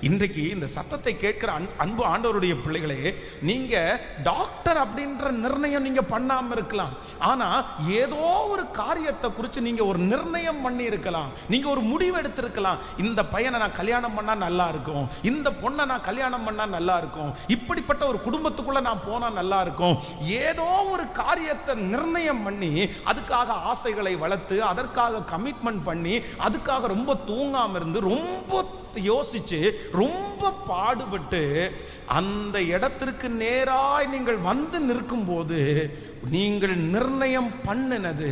இன்றைக்கு இந்த சத்தத்தை கேட்கிற அன்- அன்பு ஆண்டவருடைய பிள்ளைகளே நீங்க டாக்டர் அப்படின்ற நிர்ணயம் நீங்க பண்ணாம இருக்கலாம். ஆனா ஏதோ ஒரு காரியத்தை குறித்து நீங்க ஒரு நிர்ணயம் பண்ணி இருக்கலாம். நீங்க ஒரு முடிவு எடுத்திருக்கலாம். இந்த பையனை நான் கல்யாணம் பண்ணா நல்லா இருக்கும். இந்த பொண்ணை நான் கல்யாணம் பண்ணா நல்லா இருக்கும். இப்படிப்பட்ட ஒரு குடும்பத்துக்குள்ள நான் போனா நல்லா இருக்கும். ஏதோ ஒரு காரியத்தை நிர்ணயம் பண்ணி அதுக்காக ஆசைகளை வளர்த்து அதற்காக கமிட்மெண்ட் பண்ணி அதுக்காக ரொம்ப தூங்காம இருந்து ரொம்ப யோசிச்சு ரொம்ப பாடுபட்டு அந்த இடத்திற்கு நேராய் நீங்கள் வந்து நிற்கும்போது நீங்கள் நிர்ணயம் பண்ணினது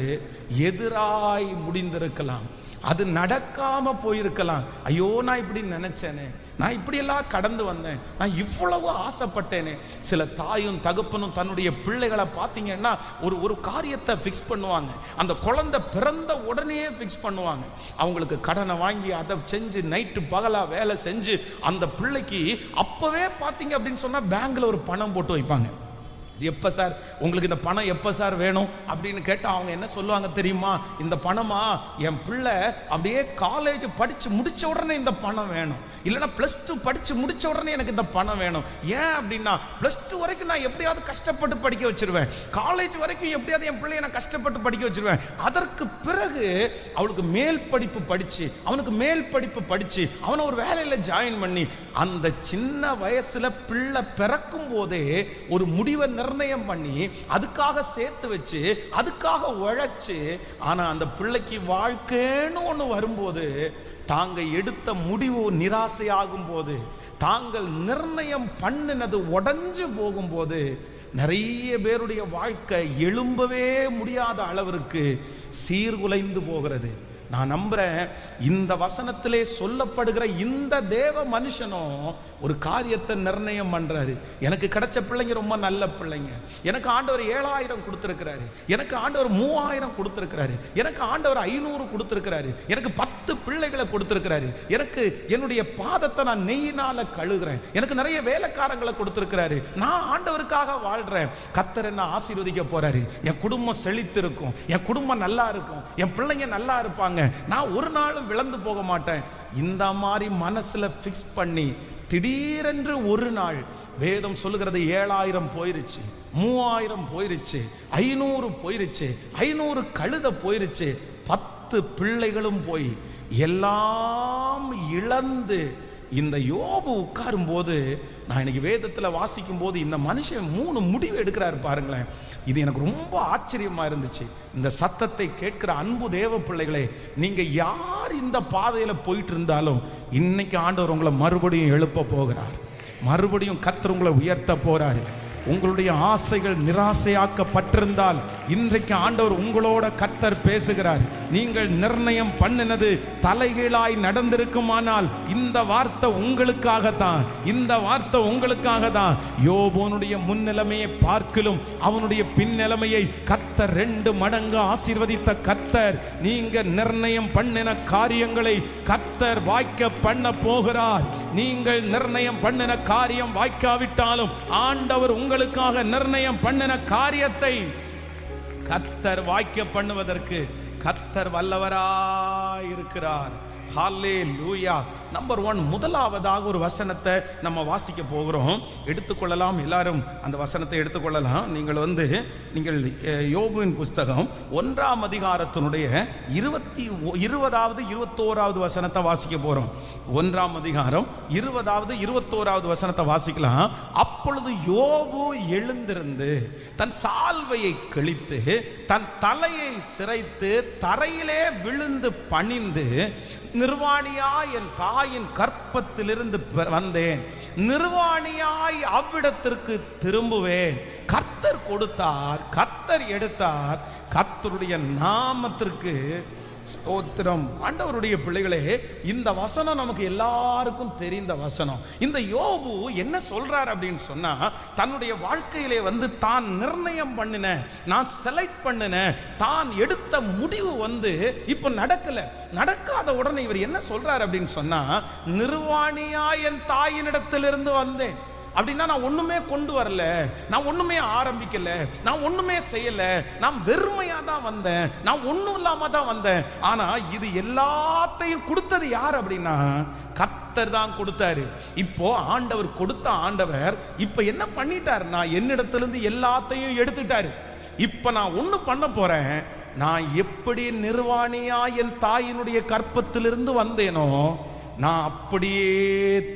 எதிராய் முடிந்திருக்கலாம். அது நடக்காம போயிருக்கலாம். ஐயோ நான் இப்படி நினைச்சேனே. நான் இப்படியெல்லாம் கடந்து வந்தேன். நான் இவ்வளவு ஆசைப்பட்டேனே. சில தாயும் தகப்பனும் தன்னுடைய பிள்ளைகளை பார்த்தீங்கன்னா ஒரு ஒரு காரியத்தை ஃபிக்ஸ் பண்ணுவாங்க. அந்த குழந்தை பிறந்த உடனே ஃபிக்ஸ் பண்ணுவாங்க. அவங்களுக்கு கடனை வாங்கி அதை செஞ்சு நைட்டு பகலாக வேலை செஞ்சு அந்த பிள்ளைக்கு அப்பவே பார்த்தீங்க அப்படின்னு சொன்னால் பேங்க்ல ஒரு பணம் போட்டு வைப்பாங்க. எப்போ சார்? உங்களுக்கு இந்த பணம் எப்போ சார் வேணும்? அப்படின்னு கேட்டால் அவங்க என்ன சொல்லுவாங்க தெரியுமா? இந்த பணமா? என் பிள்ளை அப்படியே காலேஜ் படித்து முடித்த உடனே இந்த பணம் வேணும். இல்லைன்னா ப்ளஸ் டூ படித்து முடித்த உடனே எனக்கு இந்த பணம் வேணும். ஏன் அப்படின்னா ப்ளஸ் டூ வரைக்கும் நான் எப்படியாவது கஷ்டப்பட்டு படிக்க வச்சிருவேன். காலேஜ் வரைக்கும் எப்படியாவது என் பிள்ளைய நான் கஷ்டப்பட்டு படிக்க வச்சிருவேன். அதற்கு பிறகு அவளுக்கு மேல் படிப்பு படித்து அவனுக்கு மேல் படிப்பு படித்து அவனை ஒரு வேலையில் ஜாயின் பண்ணி அந்த சின்ன வயசுல பிள்ளை பிறக்கும் போதே ஒரு முடிவை நிர்ணயம் பண்ணி அதுக்காக சேர்த்து வச்சு அதுக்காக உழைச்சு ஆனா அந்த பிள்ளைக்கு வாழ்க்கைன்னு ஒன்று வரும்போது தாங்கள் எடுத்த முடிவு நிராசையாகும் போது தாங்கள் நிர்ணயம் பண்ணினது உடஞ்சு போகும்போது நிறைய பேருடைய வாழ்க்கை எழும்பவே முடியாத அளவிற்கு சீர்குலைந்து போகிறது. நான் நம்புறேன். இந்த வசனத்திலே சொல்லப்படுகிற இந்த தேவ மனுஷனும் ஒரு காரியத்தை நிர்ணயம் பண்றாரு. எனக்கு கிடைச்ச பிள்ளைங்க ரொம்ப நல்ல பிள்ளைங்க. எனக்கு ஆண்டவர் ஏழாயிரம் கொடுத்துருக்கிறாரு. எனக்கு ஆண்டவர் மூவாயிரம் கொடுத்துருக்கிறாரு. எனக்கு ஆண்டவர் ஐநூறு கொடுத்துருக்கிறாரு. எனக்கு பத்து பிள்ளைகளை கொடுத்துருக்கிறாரு. எனக்கு என்னுடைய பாதத்தை நான் நெய்யினால கழுகுறேன். எனக்கு நிறைய வேலைக்காரங்களை கொடுத்துருக்கிறாரு. நான் ஆண்டவருக்காக வாழ்றேன். கத்தர் என்ன ஆசீர்வதிக்க போறாரு. என் குடும்பம் செழித்திருக்கும். என் குடும்பம் நல்லா இருக்கும். என் பிள்ளைங்க நல்லா இருப்பாங்க. நான் ஒரு நாளும் விளந்து போக மாட்டேன். இந்த மாதிரி மனசுல ஃபிக்ஸ் பண்ணி திடீரென்று ஒரு நாள் வேதம் சொல்லுகிறது ஏழாயிரம் போயிருச்சு மூவாயிரம் போயிருச்சு ஐநூறு போயிருச்சு ஐநூறு கழுத போயிருச்சு பத்து பிள்ளைகளும் போய் எல்லாம் இழந்து இந்த யோபு உட்காரும் போது நான் இன்னைக்கு வேதத்தில் வாசிக்கும் போது இந்த மனுஷன் மூணு முடிவு எடுக்கிறாரு பாருங்களேன். இது எனக்கு ரொம்ப ஆச்சரியமா இருந்துச்சு. இந்த சத்தத்தை கேட்கிற அன்பு தேவ பிள்ளைகளே நீங்க யார் இந்த பாதையில போயிட்டு இருந்தாலும் இன்னைக்கு ஆண்டவர் உங்களை மறுபடியும் எழுப்ப போகிறார். மறுபடியும் கத்தர் உங்களை உயர்த்த போறாரு. உங்களுடைய ஆசைகள் நிராசையாக்கப்பட்டிருந்தால் இன்றைக்கு ஆண்டவர் உங்களோட கத்தர் பேசுகிறார். நீங்கள் நிர்ணயம் பண்ணினது தலைகீழாய் நடந்திருக்குமானால் இந்த வார்த்தை உங்களுக்காக தான் இந்த வார்த்தை உங்களுக்காக தான் யோபோனுடைய முன்னிலைமையை பார்க்கலும் அவனுடைய பின்னிலைமையை கத்தர் ரெண்டு மடங்கு ஆசீர்வதித்த கத்தர். நீங்க நிர்ணயம் பண்ணின காரியங்களை கத்தர் வாய்க்க பண்ண போகிறார். நீங்கள் நிர்ணயம் பண்ணின காரியம் வாய்க்காவிட்டாலும் ஆண்டவர் உங்கள் உங்களுக்காக நிர்ணயம் பண்ணின காரியத்தை கத்தர் வாய்க்க பண்ணுவதற்கு கத்தர் வல்லவராயிருக்கிறார். இருக்கிறார் ஹாலே லூயா நம்பர் ஒன் முதலாவதாக ஒரு வசனத்தை நம்ம வாசிக்க போகிறோம். எடுத்துக்கொள்ளலாம் எல்லாரும் அந்த வசனத்தை எடுத்துக்கொள்ளலாம். நீங்கள் வந்து நீங்கள் யோபுவின் புஸ்தகம் ஒன்றாம் அதிகாரத்தினுடைய இருபத்தி ஒ- இருபதாவது இருபத்தோராவது வசனத்தை வாசிக்க போகிறோம் ஒன்றாம் அதிகாரம் இருபதாவது இருபத்தோராவது வசனத்தை வாசிக்கலாம். அப்பொழுது யோபு எழுந்திருந்து தன் சால்வையை கிழித்து தன் தலையை சிரைத்து தரையிலே விழுந்து பணிந்து நிர்வாணியாய் என் தாயின் கற்பத்திலிருந்து வந்தேன். நிர்வாணியாய் அவ்விடத்திற்கு திரும்புவேன். கர்த்தர் கொடுத்தார் கர்த்தர் எடுத்தார். கர்த்தருடைய நாமத்திற்கு ஸ்தோத்திரம். ஆண்டவருடைய பிள்ளைகளே இந்த வசனம் நமக்கு எல்லாருக்கும் தெரிந்த வசனம். இந்த யோபு என்ன சொல்றார் அப்படின்னு சொன்னா தன்னுடைய வாழ்க்கையிலே வந்து தான் நிர்ணயம் பண்ணின நான் செலக்ட் பண்ணின தான் எடுத்த முடிவு வந்து இப்போ நடக்கல. நடக்காத உடனே இவர் என்ன சொல்றார் அப்படின்னு சொன்னா நிர்வாணியா என் தாயினிடத்திலிருந்து வந்தேன். அப்படின்னா நான் ஒண்ணுமே கொண்டு வரல. நான் ஒண்ணுமே ஆரம்பிக்கல. நான் ஒண்ணுமே செய்யல. நான் வெறுமையா தான் வந்தேன். நான் ஒண்ணும் இல்லாம தான் வந்தேன். ஆனா இது எல்லாத்தையும் கொடுத்தது யார் அப்படின்னா கர்த்தர் தான் கொடுத்தாரு. இப்போ ஆண்டவர் கொடுத்த ஆண்டவர் இப்போ என்ன பண்ணிட்டாருன்னா என்னிடத்திலிருந்து எல்லாத்தையும் எடுத்துட்டாரு. இப்போ நான் ஒன்று பண்ண போறேன். நான் எப்படி நிர்வாணியா என் தாயினுடைய கற்பத்திலிருந்து வந்தேனோ நான் அப்படியே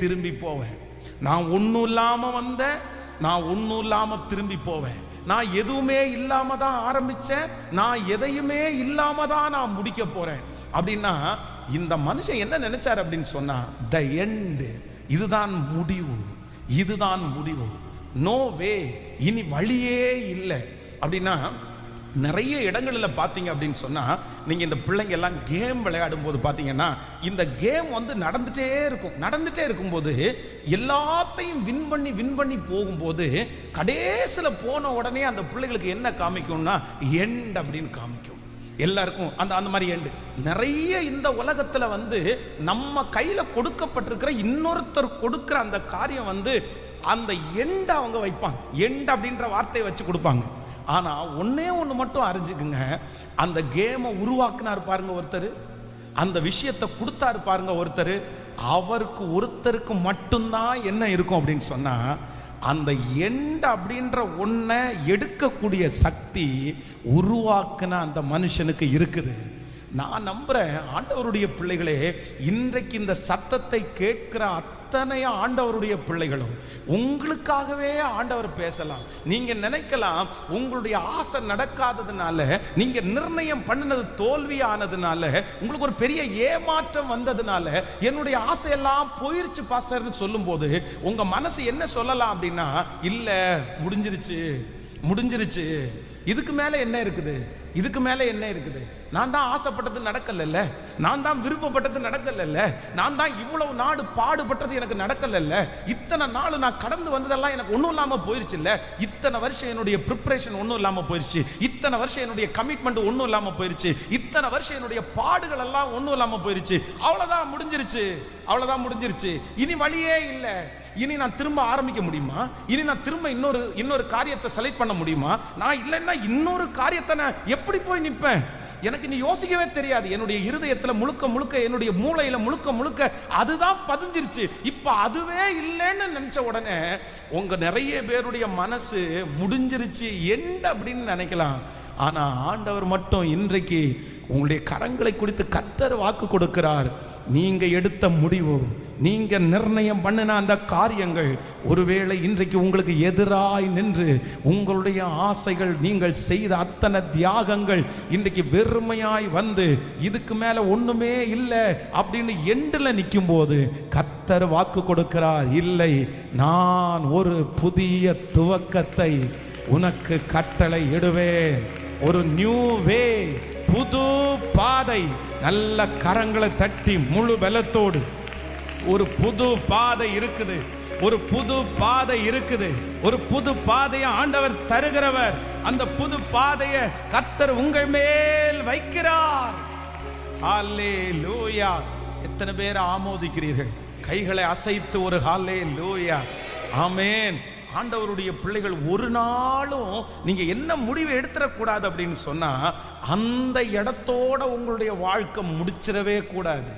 திரும்பி போவேன். நான் ஒன்றும் இல்லாமல் வந்தேன் நான் ஒன்றும் இல்லாமல் திரும்பி போவேன். நான் எதுவுமே இல்லாம தான் ஆரம்பிச்சேன். நான் எதையுமே இல்லாம தான் நான் முடிக்க போறேன். அப்படின்னா இந்த மனுஷன் என்ன நினைச்சார் அப்படின்னு சொன்னா த எண்டு இதுதான் முடிவு. இதுதான் முடிவு. நோ வே இனி வழியே இல்லை. அப்படின்னா நிறைய இடங்களில் பார்த்தீங்க அப்படின்னு சொன்னால் நீங்கள் இந்த பிள்ளைங்க எல்லாம் கேம் விளையாடும் போது பார்த்தீங்கன்னா இந்த கேம் வந்து நடந்துகிட்டே இருக்கும். நடந்துகிட்டே இருக்கும்போது எல்லாத்தையும் வின் பண்ணி வின் பண்ணி போகும்போது கடைசியில் போன உடனே அந்த பிள்ளைகளுக்கு என்ன காமிக்கும்னா எண்ட் அப்படின்னு காமிக்கும். எல்லாருக்கும் அந்த அந்த மாதிரி எண்டு நிறைய இந்த உலகத்தில் வந்து நம்ம கையில் கொடுக்கப்பட்டிருக்கிற இன்னொருத்தர் கொடுக்குற அந்த காரியம் வந்து அந்த எண்டை அவங்க வைப்பாங்க. எண்ட் அப்படின்ற வார்த்தையை வச்சு கொடுப்பாங்க. ஆனால் ஒன்றே ஒன்று மட்டும் அறிஞ்சுக்குங்க. அந்த கேமை உருவாக்குனார் பாருங்க ஒருத்தர். அந்த விஷயத்தை கொடுத்தாரு பாருங்க ஒருத்தர். அவருக்கு ஒருத்தருக்கு மட்டும்தான் என்ன இருக்கும் அப்படின்னு சொன்னால் அந்த எண்ட் அப்படின்ற ஒன்றை எடுக்கக்கூடிய சக்தி உருவாக்குன அந்த மனுஷனுக்கு இருக்குது. நான் நம்புகிறேன் ஆண்டவருடைய பிள்ளைகளே இன்றைக்கு இந்த சத்தத்தை கேட்கிற அத்தனை ஆண்டவருடைய பிள்ளைகளும் உங்களுக்காகவே ஆண்டவர் பேசலாம். நீங்க நினைக்கலாம் உங்களுடைய ஆசை நடக்காததுனால நீங்க நிர்ணயம் பண்ணினது தோல்வியானதுனால உங்களுக்கு ஒரு பெரிய ஏமாற்றம் வந்ததுனால என்னுடைய ஆசையெல்லாம் போயிருச்சு பாஸ்டர்னு சொல்லும்போது உங்க மனசு என்ன சொல்லலாம் அப்படின்னா இல்ல முடிஞ்சிருச்சு முடிஞ்சிருச்சு. இதுக்கு மேல என்ன இருக்குது? இதுக்கு மேலே என்ன இருக்குது? நான் தான் ஆசைப்பட்டது நடக்கலல்ல. நான் தான் விருப்பப்பட்டது நடக்கலல்ல. நான் தான் இவ்வளவு நாடு பாடுபட்டது எனக்கு நடக்கலல்ல. இத்தனை நாள் நான் கடந்து வந்ததெல்லாம் எனக்கு ஒன்றும் இல்லாமல் போயிருச்சு இல்லை. இத்தனை வருஷம் என்னுடைய ப்ரிப்பரேஷன் ஒன்றும் இல்லாமல் போயிருச்சு. இத்தனை வருஷம் என்னுடைய கமிட்மெண்ட் ஒன்றும் இல்லாமல் போயிருச்சு. இத்தனை வருஷம் என்னுடைய பாடுகள் எல்லாம் ஒன்றும் இல்லாமல் போயிருச்சு. அவ்வளோதான் முடிஞ்சிருச்சு. அவ்வளோதான் முடிஞ்சிருச்சு. இனி வழியே இல்லை. இனி நான் திரும்ப ஆரம்பிக்க முடியுமா? இனி நான் திரும்ப இன்னொரு இன்னொரு காரியத்தை செலக்ட் பண்ண முடியுமா? நான் இல்லைன்னா இன்னொரு காரியத்தை நான் எப்படி போய் நிற்பேன்? எனக்கு நீ யோசிக்கவே தெரியாது. என்னுடைய இருதயத்தில் முழுக்க முழுக்க என்னுடைய மூளையில் முழுக்க முழுக்க அதுதான் பதிஞ்சிருச்சு. இப்போ அதுவே இல்லைன்னு நினச்ச உடனே உங்கள் நிறைய பேருடைய மனசு முடிஞ்சிருச்சு. எண்ட் அப்படின்னு நினைக்கலாம். ஆனால் ஆண்டவர் மட்டும் இன்றைக்கு உங்களுடைய கரங்களை குறித்து கத்தர் வாக்கு கொடுக்கிறார். நீங்க எடுத்த முடிவு நீங்க நிர்ணயம் பண்ணின அந்த காரியங்கள் ஒருவேளை இன்றைக்கு உங்களுக்கு எதிராய் நின்று உங்களுடைய ஆசைகள் நீங்கள் செய்த அத்தனை தியாகங்கள் இன்றைக்கு வெறுமையாய் வந்து இதுக்கு மேல ஒண்ணுமே இல்லை அப்படின்னு எண்டில் நிற்கும் போது கத்தர் வாக்கு கொடுக்கிறார் இல்லை நான் ஒரு புதிய துவக்கத்தை உனக்கு கட்டளை இடுவேன். ஒரு நியூ வே புது பாதை நல்ல கரங்களை தட்டி முழு பலத்தோடு ஒரு புது பாதை இருக்குது ஒரு புது பாதை இருக்குது ஒரு புது பாதையை ஆண்டவர் தருகிறவர். அந்த புது பாதையை கர்த்தர் உங்கள் மேல் வைக்கிறார். ஹாலே லூயா எத்தனை பேர் ஆமோதிக்கிறீர்கள்? கைகளை அசைத்து ஒரு ஹாலே லூயா ஆமேன். ஆண்டவருடைய பிள்ளைகள் ஒரு நாளும் நீங்கள் என்ன முடிவு எடுத்துடக்கூடாது அப்படின்னு சொன்னால் அந்த இடத்தோட உங்களுடைய வாழ்க்கை முடிச்சிடவே கூடாது.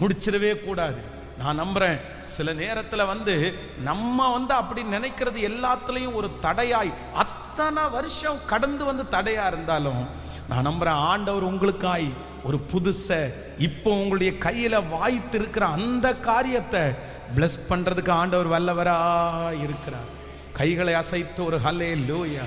முடிச்சிடவே கூடாது. நான் நம்புகிறேன் சில நேரத்தில் வந்து நம்ம வந்து அப்படி நினைக்கிறது எல்லாத்துலேயும் ஒரு தடையாய் அத்தனை வருஷம் கடந்து வந்து தடையாக இருந்தாலும் நான் நம்புகிறேன் ஆண்டவர் உங்களுக்காய் ஒரு புதுசை இப்போ உங்களுடைய கையில் வாய்த்து இருக்கிற அந்த காரியத்தை பிளஸ் பண்ணுறதுக்கு ஆண்டவர் வல்லவராக இருக்கிறார். கைகளை அசைத்து ஒரு ஹல்லே லூயா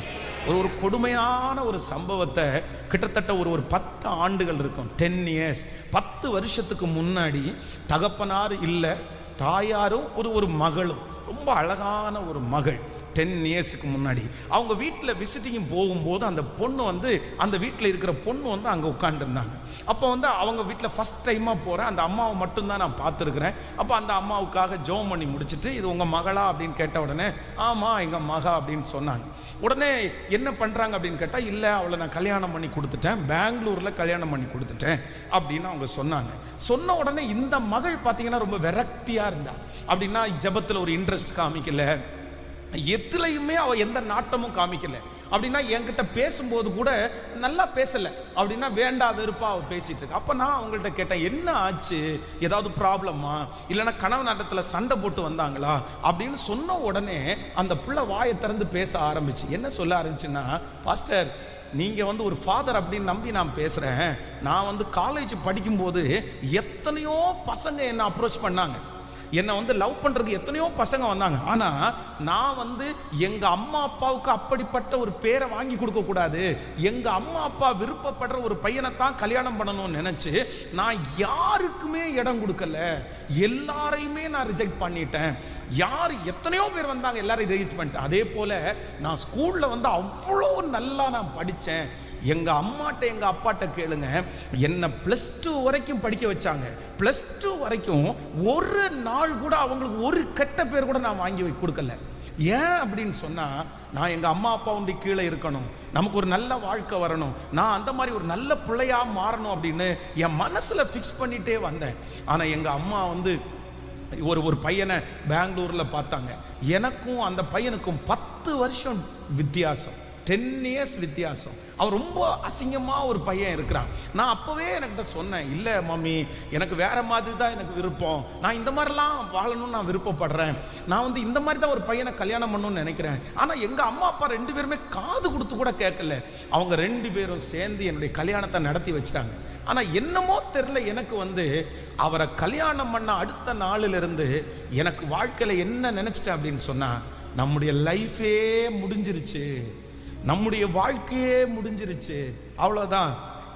ஒரு ஒரு கொடுமையான ஒரு சம்பவத்தை கிட்டத்தட்ட ஒரு ஒரு பத்து ஆண்டுகள் இருக்கும். டென் இயர்ஸ் பத்து வருஷத்துக்கு முன்னாடி தகப்பனார் இல்லை தாயாரும் ஒரு ஒரு மகளும். ரொம்ப அழகான ஒரு மகள். டென் இயர்ஸுக்கு முன்னாடி. அவங்க வீட்டில் விசிட்டிங் போகும்போது அந்த பொண்ணு வந்து அந்த வீட்டில் இருக்கிற பொண்ணு வந்து அங்கே உட்காந்துருந்தாங்க அப்போ வந்து அவங்க வீட்டில் ஃபஸ்ட் டைமாக போகிறேன் அந்த அம்மாவை மட்டும்தான் நான் பார்த்துருக்குறேன். அப்போ அந்த அம்மாவுக்காக ஜோம் பண்ணி முடிச்சுட்டு இது உங்கள் மகளா அப்படின்னு கேட்ட உடனே ஆமாம் எங்கள் மகா அப்படின்னு சொன்னாங்க. உடனே என்ன பண்ணுறாங்க அப்படின்னு கேட்டால் இல்லை அவளை நான் கல்யாணம் பண்ணி கொடுத்துட்டேன். பெங்களூரில் கல்யாணம் பண்ணி கொடுத்துட்டேன் அப்படின்னு அவங்க சொன்னாங்க. சொன்ன உடனே இந்த மகள் பார்த்தீங்கன்னா ரொம்ப விரக்தியாக இருந்தா. அப்படின்னா ஜெபத்தில் ஒரு இன்ட்ரெஸ்ட் காமிக்கல. எத்துலையுமே அவ எந்த நாட்டமும் காமிக்கல. அப்படின்னா என்கிட்ட பேசும்போது கூட நல்லா பேசல. அப்படின்னா வேண்டா வெறுப்பா அவள் பேசிட்டு இருக்கு. அப்போ நான் அவங்கள்ட்ட கேட்டேன் என்ன ஆச்சு? ஏதாவது ப்ராப்ளமா? இல்லைன்னா கனவு நாட்டத்தில் சண்டை போட்டு வந்தாங்களா? அப்படின்னு சொன்ன உடனே அந்த பிள்ளை வாயை திறந்து பேச ஆரம்பிச்சு. என்ன சொல்ல ஆரம்பிச்சுன்னா பாஸ்டர் நீங்கள் வந்து ஒரு ஃபாதர் அப்படின்னு நம்பி நான் பேசுகிறேன் நான் வந்து காலேஜ் படிக்கும்போது எத்தனையோ பசங்க என்னை அப்ரோச் பண்ணாங்க. என்னை வந்து லவ் பண்ணுறதுக்கு எத்தனையோ பசங்க வந்தாங்க. ஆனால் நான் வந்து எங்கள் அம்மா அப்பாவுக்கு அப்படிப்பட்ட ஒரு பேரை வாங்கி கொடுக்கக்கூடாது எங்கள் அம்மா அப்பா விருப்பப்படுற ஒரு பையனை தான் கல்யாணம் பண்ணணும்னு நினச்சி நான் யாருக்குமே இடம் கொடுக்கல. எல்லாரையுமே நான் ரிஜெக்ட் பண்ணிட்டேன். யார் எத்தனையோ பேர் வந்தாங்க எல்லாரையும் ரிஜெக்ட் பண்ணிட்டேன் அதே போல் நான் ஸ்கூலில் வந்து அவ்வளோ நல்லா நான் படித்தேன் எங்கள் அம்மாட்ட எங்கள் அப்பாட்ட கேளுங்க. என்னை ப்ளஸ் டூ வரைக்கும் படிக்க வச்சாங்க. ப்ளஸ் டூ வரைக்கும் ஒரு நாள் கூட அவங்களுக்கு ஒரு கெட்ட பேர் கூட நான் வாங்கி வை- கொடுக்கல. ஏன் அப்படின்னு சொன்னால் நான் எங்கள் அம்மா அப்பாவுடைய கீழே இருக்கணும். நமக்கு ஒரு நல்ல வாழ்க்கை வரணும். நான் அந்த மாதிரி ஒரு நல்ல பிள்ளையாக மாறணும் அப்படின்னு என் மனசில் ஃபிக்ஸ் பண்ணிட்டே வந்தேன். ஆனால் எங்கள் அம்மா வந்து ஒரு ஒரு பையனை பெங்களூரில் பார்த்தாங்க. எனக்கும் அந்த பையனுக்கும் பத்து வருஷம் வித்தியாசம். டென் இயர்ஸ் வித்தியாசம். அவன் ரொம்ப அசிங்கமாக ஒரு பையன் இருக்கிறான். நான் அப்போவே எனக்கிட்ட சொன்னேன் இல்லை மம்மி எனக்கு வேற மாதிரி தான் எனக்கு விருப்பம். நான் இந்த மாதிரிலாம் வாழணும்னு நான் விருப்பப்படுறேன். நான் வந்து இந்த மாதிரி தான் ஒரு பையனை கல்யாணம் பண்ணணும்னு நினைக்கிறேன். ஆனால் எங்கள் அம்மா அப்பா ரெண்டு பேருமே காது கொடுத்து கூட கேட்கல. அவங்க ரெண்டு பேரும் சேர்ந்து என்னுடைய கல்யாணத்தை நடத்தி வச்சிட்டாங்க. ஆனால் என்னமோ தெரில எனக்கு வந்து அவரை கல்யாணம் பண்ண அடுத்த நாளிலிருந்து எனக்கு வாழ்க்கையில் என்ன நினச்சிட்டேன் அப்படின்னு சொன்னால் நம்முடைய லைஃபே முடிஞ்சிருச்சு. நம்முடைய வாழ்க்கையே முடிஞ்சிருச்சு. அவ்வளோதான்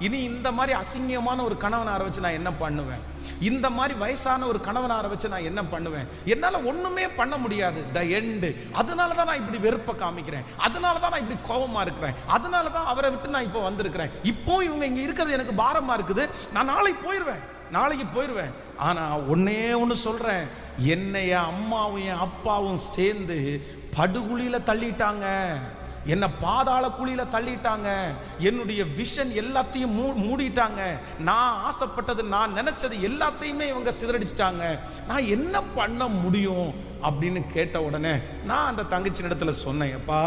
இனி இந்த மாதிரி அசிங்கமான ஒரு கணவனாரை வச்சு நான் என்ன பண்ணுவேன்? இந்த மாதிரி வயசான ஒரு கணவனாரை வச்சு நான் என்ன பண்ணுவேன்? என்னால் ஒன்றுமே பண்ண முடியாது. த எண்டு அதனால தான் நான் இப்படி வெறுப்பை காமிக்கிறேன். அதனால தான் நான் இப்படி கோபமாக இருக்கிறேன். அதனால தான் அவரை விட்டு நான் இப்போ வந்திருக்கிறேன். இப்போ இவங்க இங்கே இருக்கிறது எனக்கு பாரமாக இருக்குது. நான் நாளைக்கு போயிடுவேன் நாளைக்கு போயிடுவேன் ஆனால் ஒன்னே ஒன்று சொல்கிறேன் என்னை என் அம்மாவும் என் அப்பாவும் சேர்ந்து படுகுழியில் தள்ளிட்டாங்க. என்னை பாதாள குழியில தள்ளிட்டாங்க. என்னுடைய விஷன் எல்லாத்தையும் மூ மூடிட்டாங்க. நான் ஆசைப்பட்டது நான் நினைச்சது எல்லாத்தையுமே இவங்க சிதறடிச்சிட்டாங்க. நான் என்ன பண்ண முடியும்? அப்படின்னு கேட்ட உடனே நான் அந்த தங்கச்சி இடத்துல சொன்னேன் அப்பா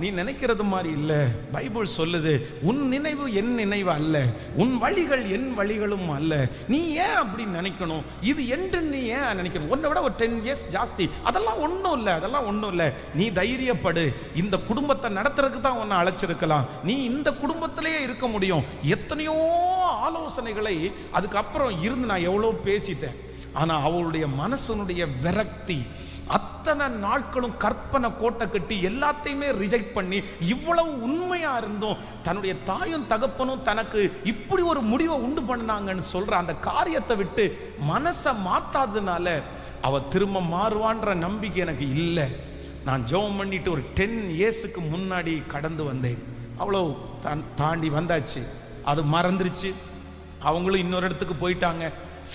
நீ நினைக்கிறது மாதிரி இல்லை. பைபிள் சொல்லுது உன் நினைவு என் நினைவு அல்ல. உன் வழிகள் என் வழிகளும் அல்ல. நீ ஏன் அப்படி நினைக்கணும்? இது என்று நீ ஏன் நினைக்கணும்? உன்னை விட ஒரு டென் இயர்ஸ் ஜாஸ்தி. அதெல்லாம் ஒன்றும் இல்லை அதெல்லாம் ஒன்றும் இல்லை. நீ தைரியப்படு. இந்த குடும்பத்தை நடத்துறதுக்கு தான் உன்னை அழைச்சிருக்கலாம். நீ இந்த குடும்பத்திலேயே இருக்க முடியும். எத்தனையோ ஆலோசனைகளை அதுக்கப்புறம் இருந்து நான் எவ்வளோ பேசிட்டேன். ஆனால் அவளுடைய மனசனுடைய விரக்தி அத்தனை நாட்களும் கற்பனை கோட்டை கட்டி எல்லாத்தையுமே ரிஜெக்ட் பண்ணி இவ்வளவு உண்மையா இருந்தும். தன்னுடைய தாயும் தகப்பனும் தனக்கு இப்படி ஒரு முடிவை உண்டு பண்ணினாங்கன்னு சொல்ற அந்த காரியத்தை விட்டு மனசை மாத்தாததுனால அவ திரும்ப மாறுவான்ற நம்பிக்கை எனக்கு இல்லை. நான் ஜெபம் பண்ணிட்டு ஒரு டென் இயர்ஸுக்கு முன்னாடி கடந்து வந்தேன். அவ்வளோ தாண்டி வந்தாச்சு. அது மறந்துருச்சு. அவங்களும் இன்னொரு இடத்துக்கு போயிட்டாங்க.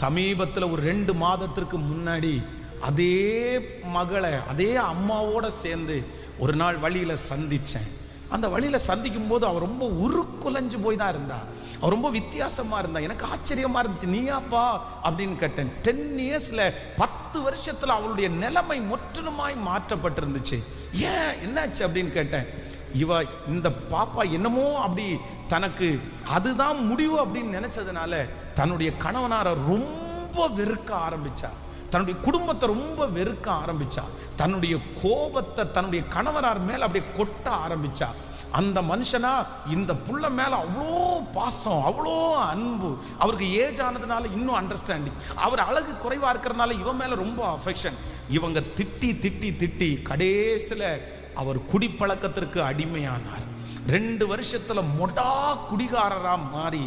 சமீபத்தில் ஒரு ரெண்டு மாதத்திற்கு முன்னாடி அதே மகளை அதே அம்மாவோட சேர்ந்து ஒரு நாள் வழியில் சந்தித்தேன் அந்த வழியில் சந்திக்கும் போது அவள் ரொம்ப உருக்குலைஞ்சு போய் தான் இருந்தா. அவள் ரொம்ப வித்தியாசமாக இருந்தா. எனக்கு ஆச்சரியமா இருந்துச்சு. நீயாப்பா? அப்படின்னு கேட்டேன். டென் இயர்ஸ்ல பத்து வருஷத்தில் அவளுடைய நிலைமை முற்றிலுமாய் மாற்றப்பட்டிருந்துச்சு. ஏன்? என்னாச்சு? அப்படின்னு கேட்டேன். இவ இந்த பாப்பா என்னமோ அப்படி தனக்கு அதுதான் முடிவு அப்படின்னு நினச்சதுனால தன்னுடைய கணவனாரை ரொம்ப வெறுக்க ஆரம்பித்தாள் தன்னுடைய குடும்பத்தை ரொம்ப வெறுக்க ஆரம்பிச்சா தன்னுடைய கோபத்தை தன்னுடைய கணவனார் மேல அப்படியே கொட்ட ஆரம்பிச்சா அந்த மனுஷனா இந்த புள்ள மேல அவ்வளோ பாசம் அவ்வளோ அன்பு அவருக்கு ஏஜ் ஆனதுனால இன்னும் அண்டர்ஸ்டாண்டிங் அவர் அழகு குறைவா இருக்கிறதுனால இவன் மேல ரொம்ப அஃபெக்ஷன் இவங்க திட்டி திட்டி திட்டி கடைசியில் அவர் குடிப்பழக்கத்திற்கு அடிமையானார். ரெண்டு வருஷத்துல மொடா குடிகாரரா மாறி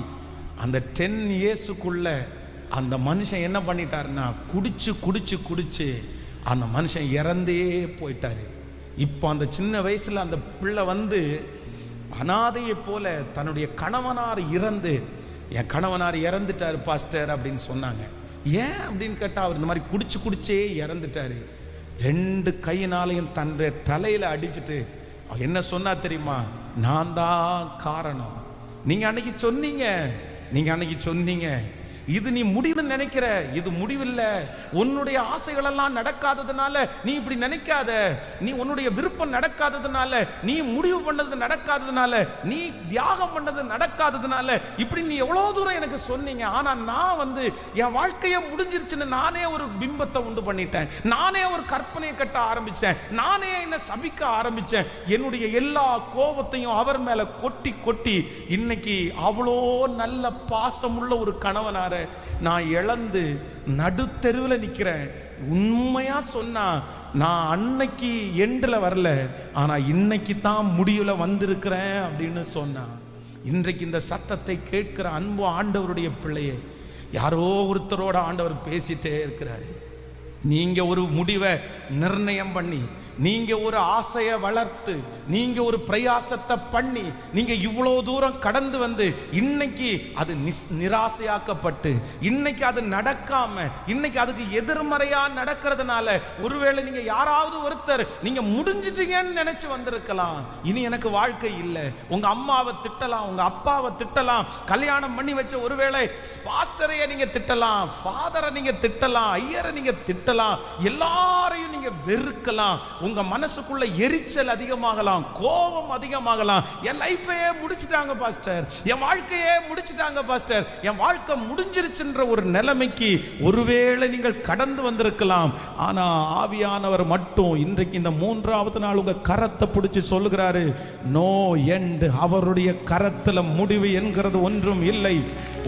அந்த டென் இயர்ஸுக்குள்ள அந்த மனுஷன் என்ன பண்ணிட்டாருன்னா குடிச்சு குடிச்சு குடிச்சு அந்த மனுஷன் இறந்தே போயிட்டாரு. இப்போ அந்த சின்ன வயசுல அந்த பிள்ளை வந்து அனாதையை போல தன்னுடைய கணவனார் இறந்து என் கணவனார் இறந்துட்டாரு பாஸ்டர் அப்படின்னு சொன்னாங்க. ஏன் அப்படின்னு கேட்டால் அவர் இந்த மாதிரி குடிச்சு குடிச்சே இறந்துட்டாரு. ரெண்டு கையினாலையும் தன்னுடைய தலையில அடிச்சுட்டு என்ன சொன்னா தெரியுமா? நான் தான் காரணம். நீங்க அன்னைக்கு சொன்னீங்க. நீங்க அன்னைக்கு சொன்னீங்க. இது நீ முடிவுன்னு நினைக்கிற. இது முடிவில்ல. உன்னுடைய ஆசைகள் எல்லாம் நடக்காததுனால நீ இப்படி நினைக்காத. நீ உன்னுடைய விருப்பம் நடக்காததுனால நீ முடிவு பண்ணது நடக்காததுனால நீ தியாகம் பண்ணது நடக்காததுனால இப்படி நீ எவ்வளவு தூரம் எனக்கு சொன்னீங்க. ஆனா நான் வந்து என் வாழ்க்கையை முடிஞ்சிருச்சுன்னு நானே ஒரு பிம்பத்தை உண்டு பண்ணிட்டேன். நானே ஒரு கற்பனையை கட்ட ஆரம்பிச்சேன். நானே என்ன சபிக்க ஆரம்பிச்சேன். என்னுடைய எல்லா கோபத்தையும் அவர் மேல கொட்டி கொட்டி இன்னைக்கு அவ்வளோ நல்ல பாசமுள்ள ஒரு கணவனார நான் இழந்து நடுத்தெருவில் நிக்கிறேன். உண்மையா சொன்னா நான் அன்னைக்கு எண்டில் வரல. ஆனா இன்னைக்கு தான் முடிவில் வந்திருக்கிறேன் அப்படின்னு சொன்னான் இன்றைக்கு இந்த சத்தத்தை கேட்கிற அன்பு ஆண்டவருடைய பிள்ளையே யாரோ ஒருத்தரோட ஆண்டவர் பேசிட்டே இருக்கிறாரு. நீங்க ஒரு முடிவை நிர்ணயம் பண்ணி நீங்க ஒரு ஆசையை வளர்த்து நீங்க ஒரு பிரயாசத்தை பண்ணி நீங்க இவ்வளோ தூரம் கடந்து வந்து இன்னைக்கு அது நிஸ்- நிராசையாக்கப்பட்டு இன்னைக்கு அது நடக்காம இன்னைக்கு அதுக்கு எதிர்மறையா நடக்கிறதுனால ஒருவேளை நீங்க யாராவது ஒருத்தர் நீங்க முடிஞ்சிட்டீங்கன்னு நினைச்சு வந்திருக்கலாம். இனி எனக்கு வாழ்க்கை இல்லை. உங்க அம்மாவை திட்டலாம் உங்க அப்பாவை திட்டலாம் கல்யாணம் பண்ணி வச்ச ஒருவேளை பாஸ்டரைய நீங்க திட்டலாம் ஃபாதரை நீங்க திட்டலாம் ஐயரை நீங்க திட்டலாம் எல்லாரையும் நீங்க வெறுக்கலாம். உங்க மனசுக்குள்ள எரிச்சல் அதிகமாகலாம் கோபம் அதிகமாகலாம். என் லைஃபையே முடிச்சிட்டாங்க பாஸ்டர் என் வாழ்க்கையே முடிச்சிட்டாங்க பாஸ்டர் என் வாழ்க்கை முடிஞ்சிருச்சுன்ற ஒரு நிலைமைக்கு ஒருவேளை நீங்கள் கடந்து வந்திருக்கலாம். ஆனா ஆவியானவர் மட்டும் இன்றைக்கு இந்த மூன்றாவது நாள் உங்க கரத்தை பிடிச்சி சொல்லுகிறாரு நோ எண்டு அவருடைய கரத்துல முடிவு என்கிறது ஒன்றும் இல்லை.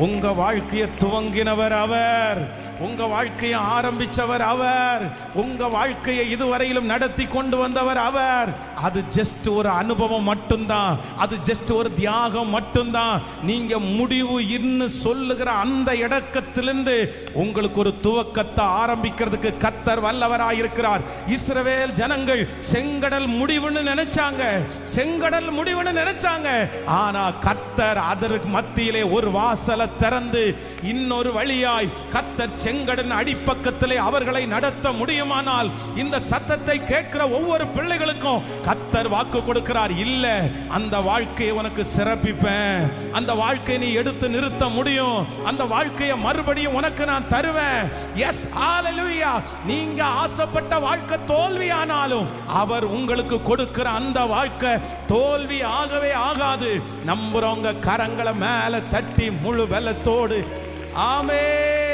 உங்க வாழ்க்கையை துவங்கினவர் அவர். உங்க வாழ்க்கையை ஆரம்பிச்சவர் அவர். உங்க வாழ்க்கையை இதுவரையிலும் நடத்தி கொண்டு வந்தவர் அவர். அது ஜஸ்ட் ஒரு அனுபவம் மட்டும்தான். அது ஜஸ்ட் ஒரு தியாகம் மட்டும்தான். நீங்க முடிவு இன்னு சொல்லுகிற அந்த இடக்கத்திலிருந்து உங்களுக்கு ஒரு துவக்கத்தை ஆரம்பிக்கிறதுக்கு கத்தர் வல்லவராயிருக்கிறார். இஸ்ரவேல் ஜனங்கள் செங்கடல் முடிவுன்னு நினைச்சாங்க. செங்கடல் முடிவுன்னு நினைச்சாங்க. ஆனா கத்தர் அதற்கு மத்தியிலே ஒரு வாசலை திறந்து இன்னொரு வழியாய் கத்தர் செங்கடன் அடிப்பக்கத்திலே அவர்களை நடத்த முடியுமானால் இந்த சத்தத்தை கேட்கிற ஒவ்வொரு பிள்ளைகளுக்கும் கத்தர் வாக்கு கொடுக்கிறார். இல்ல அந்த வாழ்க்கையை உனக்கு சிறப்பிப்பேன். அந்த வாழ்க்கையை நீ எடுத்து நிறுத்த முடியும். அந்த வாழ்க்கையை மறுபடியும் உனக்கு நான் தருவேன். எஸ் ஆலலுயா நீங்க ஆசைப்பட்ட வாழ்க்கை தோல்வியானாலும் அவர் உங்களுக்கு கொடுக்கிற அந்த வாழ்க்கை தோல்வி ஆகவே ஆகாது. நம்புறவங்க கரங்களை மேல தட்டி முழு வெள்ளத்தோடு. ஆமே